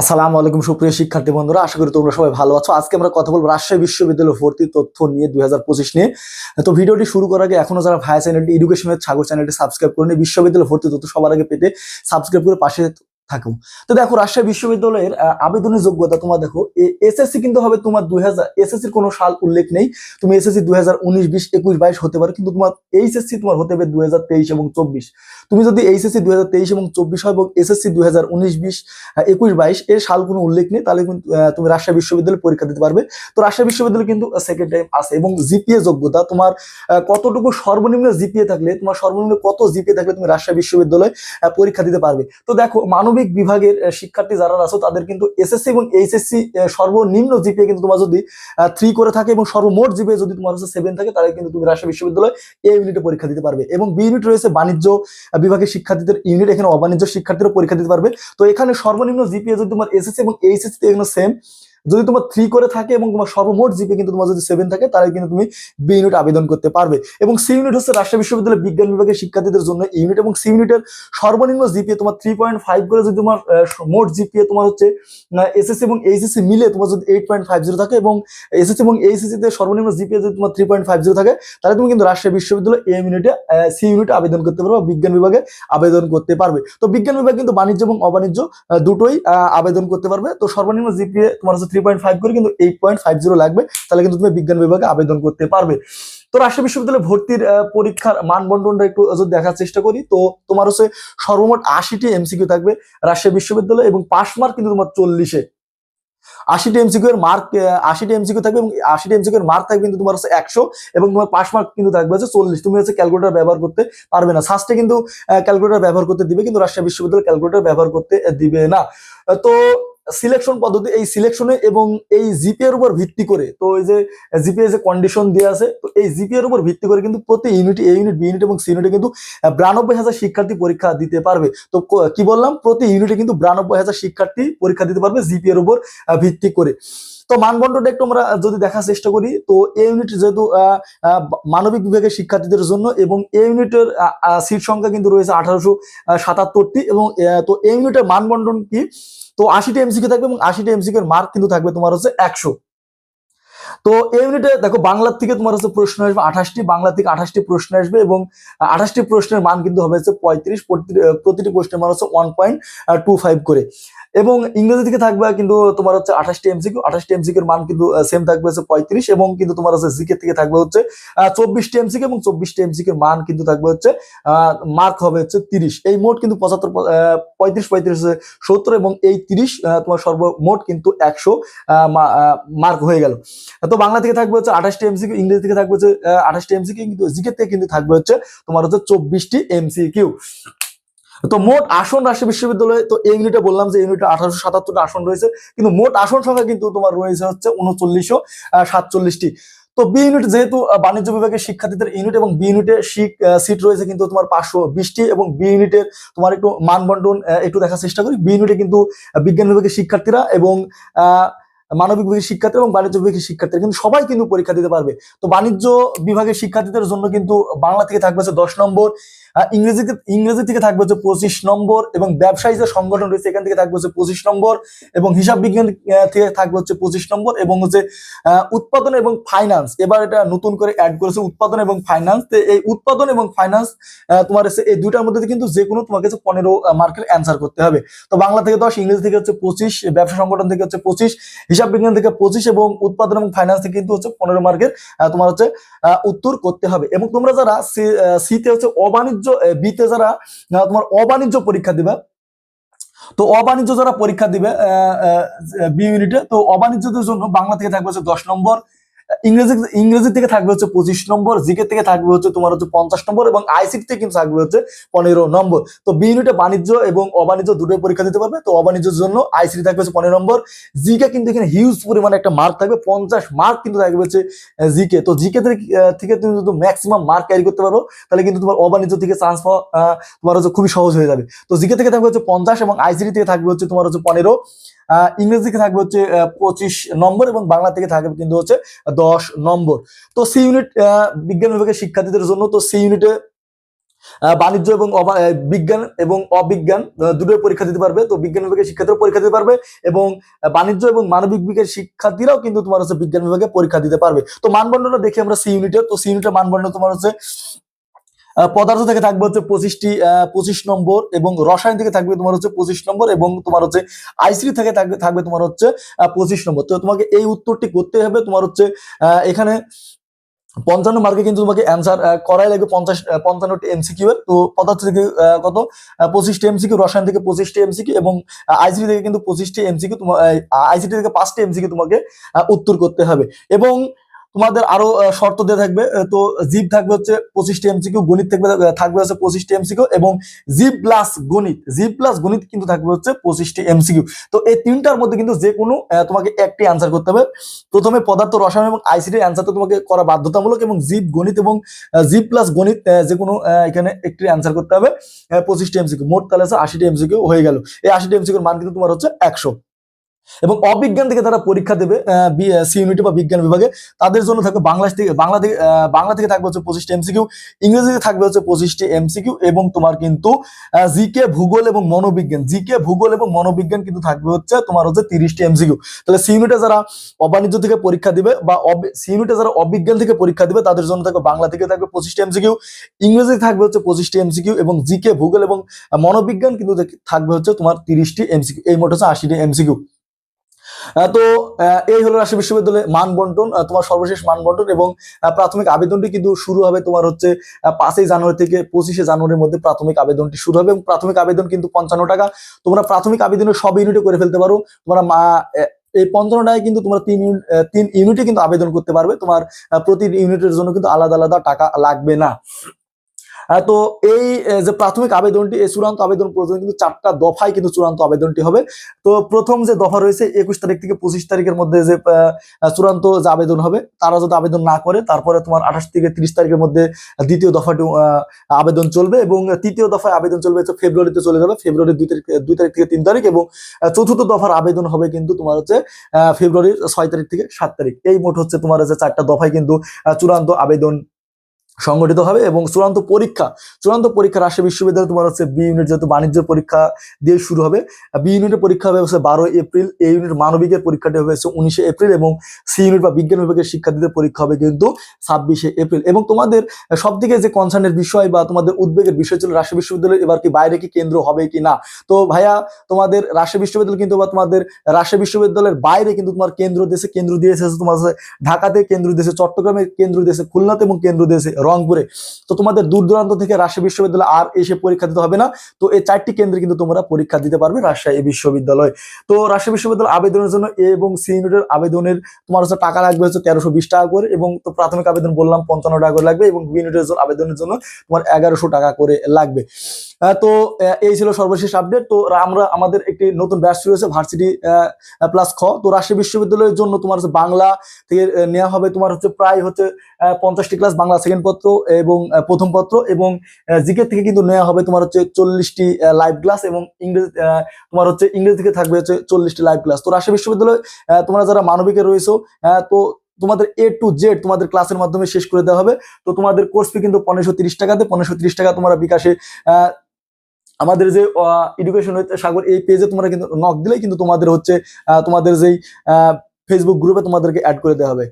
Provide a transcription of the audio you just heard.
আসসালামু আলাইকুম, সুপ্রিয় শিক্ষার্থী বন্ধুরা। আশা করি তোমরা সবাই ভালো আছো। আজকে আমরা কথা বলব রাজশাহী বিশ্ববিদ্যালয় ভর্তি তথ্য নিয়ে দুই হাজার পঁচিশ নিয়ে। তো ভিডিওটি শুরু করার আগে এখনও যারা ভাই চ্যানেলটি এডুকেশনের ছাগর চ্যানেলটি সাবস্ক্রাইব করে নিয়ে বিশ্ববিদ্যালয় ভর্তি তথ্য সবার আগে পেতে সাবস্ক্রাইব করে পাশে থাকো তো দেখো, রাজশাহী বিশ্ববিদ্যালয়ের আবেদনের যোগ্যতা তোমার দেখো এসএসসি কিন্তু হবে তোমার দুই হাজার এসএসসির কোনো সাল উল্লেখ নেই। তুমি এসএসসি দুই হাজার উনিশ, বিশ, একুশ, বাইশ হতে পারে, কিন্তু তোমার এইচএসসি তোমার হতে হবে দুই হাজার তেইশ এবং চব্বিশ। তুমি যদি এইচএসসি দুই হাজার তেইশ এবং চব্বিশ হয় এবং এসএসসি দুই হাজার উনিশ, বিশ একুশ, বাইশ, এর সাল কোনো উল্লেখ নেই, তাহলে কিন্তু তুমি রাজশাহী বিশ্ববিদ্যালয়ে পরীক্ষা দিতে পারবে। তো রাজশাহী বিশ্ববিদ্যালয় কিন্তু সেকেন্ড টাইম আছে এবং জিপিএ যোগ্যতা তোমার কতটুকু সর্বনিম্ন জিপিএ থাকলে, তোমার সর্বনিম্ন কত জিপিএ থাকলে তুমি রাজশাহী বিশ্ববিদ্যালয়ে পরীক্ষা দিতে পারবে। তো দেখো, মানবিক বিভাগের শিক্ষার্থী যারা আছো, তাদের কিন্তু এসএসসি এবং এইচএসসি সর্বনিম্ন জিপিএ কিন্তু তোমার যদি থ্রি করে থাকে এবং সর্বমোট জিপিএ যদি তোমার হচ্ছে সেভেন থাকে, তাহলে কিন্তু তুমি রাজশাহী বিশ্ববিদ্যালয় এ ইউনিটে পরীক্ষা দিতে পারবে। এবং বি ইউনিট রয়েছে বাণিজ্য বিভাগের শিক্ষার্থীদের ইউনিট এখানে অবাণিজ্য শিক্ষার্থীরা পরীক্ষা দিতে পারবে। তো এখানে সর্বনিম্ন জিপিএ যদি তোমার এসএসসি এবং এইচএসসি এখানে সেম যদি তোমার থ্রি করে থাকে এবং তোমার সর্বমোট জিপি কিন্তু তোমার যদি সেভেন থাকে, তাহলে কিন্তু তুমি বি ইউনিট আবেদন করতে পারবে। এবং সি ইউনিট হচ্ছে রাজশাহী বিশ্ববিদ্যালয় বিজ্ঞান বিভাগের শিক্ষার্থীদের জন্য ইউনিট এবং সি ইউনিটের সর্বনিম্ন জিপিএ তোমার থ্রি পয়েন্ট ফাইভ করে যদি তোমার মোট জিপিএ তোমার হচ্ছে এসএসসি এবং এইচএসসি মিলে তোমার যদি এইট পয়েন্ট ফাইভ জিরো থাকে এবং এসএসসি এবং এইচএসসি তে সর্বনিম্ন জিপিএ যদি তোমার থ্রি পয়েন্ট ফাইভ জিরো থাকে, তাহলে তুমি কিন্তু রাজশাহী বিশ্ববিদ্যালয় এম ইউনিটে সি ইউনিটে আবেদন করতে পারবে বিজ্ঞান বিভাগে আবেদন করতে পারবে। তো বিজ্ঞান বিভাগ কিন্তু বাণিজ্য এবং অবাণিজ্য দুটোই আবেদন করতে পারবে। তো সর্বনিম্ন জিপিএ তোমার হচ্ছে বিজ্ঞান বিভাগে আবেদন করতে পারবে। তো ভর্তির পরীক্ষার একটু যদি দেখার চেষ্টা করি, তো তোমার হচ্ছে সর্বমোট আশিটি এমসিকিউ থাকবে বিশ্ববিদ্যালয় এবং পাস মার্ক কিন্তু তোমার চল্লিশে। আশিটি এমসিকিউ এর মার্ক আশিটি এমসিকিউ থাকবে এবং আশিটি এমসিকিউ এর মার্ক থাকবে কিন্তু তোমার হচ্ছে একশো এবং তোমার পাস মার্ক কিন্তু থাকবে হচ্ছে চল্লিশ। তুমি হচ্ছে ক্যালকুলেটার ব্যবহার করতে পারবে না। সাস্টে কিন্তু ক্যালকুলেটার ব্যবহার করতে দিবে কিন্তু রাজশাহী বিশ্ববিদ্যালয় ক্যালকুলেটার ব্যবহার করতে দিবে না। তো সিলেকশন পদ্ধতি, এই সিলেকশনে এবং এই জিপি এর উপর ভিত্তি করে, তো এই যে জিপি যে কন্ডিশন দিয়ে আছে, তো এই জিপি এর উপর ভিত্তি করে কিন্তু প্রতি unit A unit B unit এবং সি ইউনিটে কিন্তু বিরানব্বই হাজার শিক্ষার্থী পরীক্ষা দিতে পারবে। তো কি বললাম? প্রতি ইউনিটে কিন্তু বিরানব্বই হাজার শিক্ষার্থী পরীক্ষা দিতে পারবে জিপি এর উপর ভিত্তি করে। তো মানদণ্ডটা একটু আমরা, যদি দেখার চেষ্টা করি, তো এ ইউনিট যেহেতু মানবিক বিভাগের শিক্ষার্থীদের জন্য এবং এ ইউনিটের সিট সংখ্যা কিন্তু রয়েছে আঠারোশো সাতাত্তরটি এবং তো এ ইউনিটের মানবন্টন কি? তো আশিটি এমসিকিউ থাকবে এবং আশিটি এমসিকিউ এর মার্ক কিন্তু থাকবে তোমার হচ্ছে একশো। তো এই ইউনিটে দেখো, বাংলার থেকে তোমার হচ্ছে প্রশ্ন আসবে আঠাশটি বাংলা থেকে আঠাশটি প্রশ্ন আসবে এবং আঠাশটি প্রশ্নের মান কিন্তু হবে হচ্ছে পঁয়ত্রিশ, প্রতি- প্রতিটি প্রশ্নের মান হচ্ছে ওয়ান পয়েন্ট টু ফাইভ করে। এবং ইংরেজি থেকে থাকবে কিন্তু তোমার হচ্ছে আঠাশটি এমসিকিউ আঠাশটি এমসিকিউর মান কিন্তু সেম থাকবে হচ্ছে পঁয়ত্রিশ এবং কিন্তু তোমার হচ্ছে জিকে থেকে থাকবে হচ্ছে চব্বিশটি এমসিকিউ এবং চব্বিশটি এমসিকিউর মান কিন্তু থাকবে হচ্ছে মার্ক হবে হচ্ছে তিরিশ। এই মোট কিন্তু পঁচাত্তর পঁয়ত্রিশ পঁয়ত্রিশ সত্তর এবং এই তিরিশ তোমার সর্বমোট কিন্তু একশো মার্ক হয়ে গেল। তো বাংলা থেকে থাকবে হচ্ছে আঠাশটি এমসিকিউ ইংরেজি থেকে থাকবে হচ্ছে আঠাশটি এমসিকিউ কিন্তু জিকে থেকে কিন্তু থাকবে হচ্ছে তোমার হচ্ছে চব্বিশটি এমসিকিউ তো মোট আসন রাজশাহী বিশ্ববিদ্যালয়ে, তো এই ইউনিটে বললাম যে ইউনিটে আঠারোশো সাতাত্তরটা আসন রয়েছে, কিন্তু মোট আসন সংখ্যা কিন্তু তোমার রয়েছে হচ্ছে উনচল্লিশশো সাতচল্লিশটি। তো বি ইউনিট যেহেতু বাণিজ্য বিভাগের শিক্ষার্থীদের ইউনিট এবং বি ইউনিটে সিট রয়েছে কিন্তু তোমার পাঁচশো বিশটি এবং বি ইউনিটের তোমার একটু মানবন্টন একটু দেখার চেষ্টা করি। বি ইউনিটে কিন্তু বিজ্ঞান বিভাগের শিক্ষার্থীরা এবং মানবিক বিভাগের শিক্ষার্থী এবং বাণিজ্য বিভাগের শিক্ষার্থীরা কিন্তু সবাই কিন্তু পরীক্ষা দিতে পারবে। তো বাণিজ্য বিভাগের শিক্ষার্থীদের জন্য কিন্তু বাংলা থেকে থাকবে হচ্ছে দশ নম্বর। ইংরেজি ইংরেজি থেকে থাকবে হচ্ছে পঁচিশ নম্বর এবং ব্যবসায়ী যে সংগঠন রয়েছে, এখান থেকে থাকবে হচ্ছে পঁচিশ নম্বর এবং হিসাব বিজ্ঞান থেকে থাকবে হচ্ছে পঁচিশ নম্বর এবং হচ্ছে উৎপাদন এবং ফাইন্যান্স এবার এটা নতুন করে অ্যাড করেছে উৎপাদন এবং ফাইন্যান্স এই উৎপাদন এবং ফাইন্যান্স তোমার হচ্ছে এই দুইটার মধ্যে কিন্তু যে কোনো তোমাকে পনেরো মার্কের অ্যান্সার করতে হবে। তো বাংলা থেকে দশ, ইংরেজি থেকে হচ্ছে পঁচিশ, ব্যবসা সংগঠন থেকে হচ্ছে পঁচিশ, হিসাব বিজ্ঞান থেকে পঁচিশ এবং উৎপাদন এবং ফাইন্যান্স থেকে কিন্তু হচ্ছে পনেরো মার্কের তোমার হচ্ছে উত্তর করতে হবে। এবং তোমরা যারা সিতে হচ্ছে অবাণিজ্য বিতে যারা তোমার অবাণিজ্য পরীক্ষা দিবে, তো অবাণিজ্য যারা পরীক্ষা দিবে বি ইউনিটে, তো অবাণিজ্যদের জন্য বাংলা থেকে থাকবে হচ্ছে দশ নম্বর ইংরেজি ইংরেজি থেকে থাকবে হচ্ছে পঁচিশ নম্বর, জিকে থেকে থাকবে হচ্ছে তোমার হচ্ছে পঞ্চাশ নম্বর এবং আইসিটি থেকে কিন্তু থাকবে হচ্ছে পনেরো নম্বর। তো বি ইউনিটে বাণিজ্য এবং অবাণিজ্য দুটোই পরীক্ষা দিতে পারবে। তো অবাণিজ্যের জন্য আইসিটি থাকবে হচ্ছে পনেরো নম্বর। জিকে কিন্তু এখানে হিউজ পরিমাণে একটা মার্ক থাকবে, পঞ্চাশ মার্ক কিন্তু থাকবে হচ্ছে জিকে। তো জিকে থেকে তুমি যদি ম্যাক্সিমাম মার্ক ক্যারি করতে পারো, তাহলে কিন্তু তোমার অবাণিজ্য থেকে চান্স পাওয়া তোমার হচ্ছে খুবই সহজ হয়ে যাবে। তো জিকে থেকে থাকবে হচ্ছে পঞ্চাশ এবং আইসিটি থেকে থাকবে হচ্ছে তোমার হচ্ছে পনেরো। ইংরেজি থেকে থাকবে হচ্ছে পঁচিশ নম্বর এবং বাংলা থেকে থাকবে কিন্তু হচ্ছে দশ নম্বর। তো সি ইউনিট বিজ্ঞান বিভাগের শিক্ষার্থীদের জন্য তো সি ইউনিটে বাণিজ্য এবং বিজ্ঞান এবং অবিজ্ঞান দুটোই পরীক্ষা দিতে পারবে। তো বিজ্ঞান বিভাগের শিক্ষার্থীরা পরীক্ষা দিতে পারবে এবং বাণিজ্য এবং মানবিক বিজ্ঞানের শিক্ষার্থীরাও কিন্তু তোমার হচ্ছে বিজ্ঞান বিভাগে পরীক্ষা দিতে পারবে। তো মানদণ্ডটা দেখি আমরা সি ইউনিটের তো সি ইউনিটের মানদণ্ড তোমার হচ্ছে পদার্থ থেকে থাকবে হচ্ছে পঁচিশটি পঁচিশ নম্বর এবং রসায়ন থেকে থাকবে তোমার হচ্ছে পঁচিশ নম্বর এবং তোমার হচ্ছে আইসিটি থেকে থাকবে থাকবে তোমার হচ্ছে পঁচিশ নম্বর। তো তোমাকে এই উত্তরটি করতে হবে। তোমার হচ্ছে এখানে পঞ্চান্ন মার্কে কিন্তু তোমাকে অ্যান্সার করাই লাগবে পঞ্চাশ পঞ্চান্নটি এমসিকিউ এর। তো পদার্থ থেকে কত? পঁচিশটি এমসিকিউ রসায়ন থেকে পঁচিশটি এমসিকিউ এবং আইসিটি থেকে কিন্তু পঁচিশটি এমসিকিউ তোমার আইসিটি থেকে পাঁচটি এমসিকিউ তোমাকে উত্তর করতে হবে। এবং তোমাদের আরও শর্ত দিয়ে থাকবে তো জিপ থাকবে হচ্ছে পঁচিশটি এমসিকিউ গণিত থাকবে থাকবে হচ্ছে পঁচিশটি এমসিকিউ এবং জিপ প্লাস গণিত জিপ প্লাস গণিত কিন্তু থাকবে হচ্ছে পঁচিশটি এমসিকিউ তো এই তিনটার মধ্যে কিন্তু যে কোনো তোমাকে একটি আনসার করতে হবে। প্রথমে পদার্থ, রসায়ন এবং আইসিটির অ্যান্সার তো তোমাকে করা বাধ্যতামূলক এবং জিপ গণিত এবং জিপ প্লাস গণিত যে কোনো এখানে একটি অ্যান্সার করতে হবে পঁচিশটি এমসিকিউ মোট তাহলে আছে আশিটি এমসিকিউ হয়ে গেল। এই আশিটি এমসিকিউর মান কিন্তু তোমার হচ্ছে একশো। এবং অবিজ্ঞান থেকে তারা পরীক্ষা দেবে সি ইউনিটি বা বিজ্ঞান বিভাগে। তাদের জন্য থাকবে বাংলা থেকে বাংলা থেকে বাংলা থেকে থাকবে হচ্ছে পঁচিশটি এমসিকিউ, ইংরেজিতে থাকবে হচ্ছে পঁচিশটি এমসিকিউ এবং তোমার কিন্তু জিকে ভূগোল এবং মনোবিজ্ঞান, জিকে ভূগোল এবং মনোবিজ্ঞান কিন্তু থাকবে হচ্ছে তোমার হচ্ছে তিরিশটি এমসিকিউ। তাহলে সি ইউনিটে যারা অবাণিজ্য থেকে পরীক্ষা দিবে বা সি ইউনিটে যারা অবিজ্ঞান থেকে পরীক্ষা দিবে, তাদের জন্য থাকবে বাংলা থেকে থাকবে পঁচিশটি এমসিকিউ ইংরেজি থাকবে হচ্ছে পঁচিশটি এমসিকিউ এবং জিকে ভূগোল এবং মনোবিজ্ঞান কিন্তু থাকবে হচ্ছে তোমার তিরিশটি এমসিকিউ, এই মোট হচ্ছে আশিটি এমসিকিউ। তো এই হলো রাজশাহী বিশ্ববিদ্যালয়ে মান বন্টন তোমার সর্বশেষ মান বন্টন এবং প্রাথমিক আবেদনটি কিন্তু শুরু হবে তোমার হচ্ছে পাঁচই জানুয়ারি থেকে পঁচিশে জানুয়ারির মধ্যে প্রাথমিক আবেদনটি শুরু হবে এবং প্রাথমিক আবেদন কিন্তু পঞ্চান্ন টাকা। তোমরা প্রাথমিক আবেদনের সব ইউনিটে করে ফেলতে পারো। তোমরা মা- এই পঞ্চান্ন টাকায় কিন্তু তোমরা তিন ইউনিট তিন ইউনিটে কিন্তু আবেদন করতে পারবে। তোমার প্রতি ইউনিটের জন্য কিন্তু আলাদা আলাদা টাকা লাগবে না। তো এই যে প্রাথমিক আবেদনটি, এই চূড়ান্ত আবেদন পর্যন্ত কিন্তু চারটা দফায় কিন্তু চূড়ান্ত আবেদনটি হবে। তো প্রথম যে দফা রয়েছে, একুশ তারিখ থেকে পঁচিশ তারিখের মধ্যে যে চূড়ান্ত যে আবেদন হবে, তারা যদি আবেদন না করে, তারপরে তোমার আঠাশ থেকে তিরিশ তারিখের মধ্যে দ্বিতীয় দফাটি আবেদন চলবে এবং তৃতীয় দফায় আবেদন চলবে হচ্ছে ফেব্রুয়ারিতে চলে যাবে, ফেব্রুয়ারি দুই তারিখ দুই তারিখ থেকে তিন তারিখ এবং চতুর্থ দফার আবেদন হবে কিন্তু তোমার হচ্ছে ফেব্রুয়ারির ছয় তারিখ থেকে সাত তারিখ। এই মোট হচ্ছে তোমার হচ্ছে চারটা দফায় কিন্তু চূড়ান্ত আবেদন সংগঠিত হবে এবং চূড়ান্ত পরীক্ষা চূড়ান্ত পরীক্ষা রাজশাহী বিশ্ববিদ্যালয় তোমার হচ্ছে বি ইউনিট যেহেতু বাণিজ্য পরীক্ষা দিয়ে শুরু হবে। বি ইউনিটের পরীক্ষা হবে হচ্ছে বারো এপ্রিল এ ইউনিট মানবিকের পরীক্ষাটি হবে হচ্ছে উনিশে এপ্রিল এবং সি ইউনিট বা বিজ্ঞান বিভাগের শিক্ষার্থীদের পরীক্ষা হবে কিন্তু ছাব্বিশে এপ্রিল। এবং তোমাদের সব থেকে যে কনসার্নের বিষয় বা তোমাদের উদ্বেগের বিষয় ছিল রাজশাহী বিশ্ববিদ্যালয়, এবার কি বাইরে কি কেন্দ্র হবে কি না? তো ভাইয়া, তোমাদের রাজশাহী বিশ্ববিদ্যালয় কিন্তু বা তোমাদের রাজশাহী বিশ্ববিদ্যালয়ের বাইরে কিন্তু তোমার কেন্দ্র দেশে, কেন্দ্র দিয়েছে তোমার ঢাকাতে, কেন্দ্র দিয়েছে চট্টগ্রামে, কেন্দ্র দিয়েছে খুলনাতে এবং কেন্দ্র দিয়েছে রংপুরে। তো তোমাদের দূর দূরান্ত থেকে রাজশাহী বিশ্ববিদ্যালয় আর এসে পরীক্ষা দিতে হবে না। তো এই চারটি কেন্দ্রে কিন্তু তোমরা পরীক্ষা দিতে পারবে রাজশাহী বিশ্ববিদ্যালয়। তো রাজশাহী বিশ্ববিদ্যালয় আবেদনের জন্য এ এবং সি ইউনিটের আবেদনের তোমার হচ্ছে টাকা লাগবে হচ্ছে তেরোশো বিশ টাকা করে এবং তো প্রাথমিক আবেদন বললাম পঞ্চান্ন টাকা করে লাগবে এবং বি ইউনিটের আবেদনের জন্য তোমার এগারোশো টাকা করে লাগবে। তো এই ছিল সর্বশেষ আপডেট তো আমরা আমাদের একটি নতুন ব্যাচ শুরু হয়েছে ভার্সিটি প্লাস খ। তো রাজশাহী বিশ্ববিদ্যালয়ের জন্য তোমার হচ্ছে বাংলা থেকে নেওয়া হবে তোমার হচ্ছে প্রায় হচ্ছে পঞ্চাশটি ক্লাস বাংলা সেকেন্ড পত্র এবং প্রথম পত্র এবং জিকে থেকে কিন্তু নেওয়া হবে তোমার হচ্ছে চল্লিশটি লাইভ ক্লাস এবং ইংরেজি তোমার হচ্ছে ইংরেজি থেকে থাকবে হচ্ছে চল্লিশটি লাইভ ক্লাস তো রাজশাহী বিশ্ববিদ্যালয় তোমরা যারা মানবিকে রয়েছো তো তোমাদের এ টু জেড তোমাদের ক্লাসের মাধ্যমে শেষ করে দেওয়া হবে। তো তোমাদের কোর্স ফি কিন্তু পনেরোশো তিরিশ টাকাতে, পনেরোশো তিরিশ টাকা তোমরা বিকাশে আমাদের যে এডুকেশন সাগর, এই পেজে তোমরা কিন্তু নক দিলেই কিন্তু তোমাদের হচ্ছে তোমাদের যেই ফেসবুক গ্রুপে তোমাদেরকে অ্যাড করে দেওয়া হবে।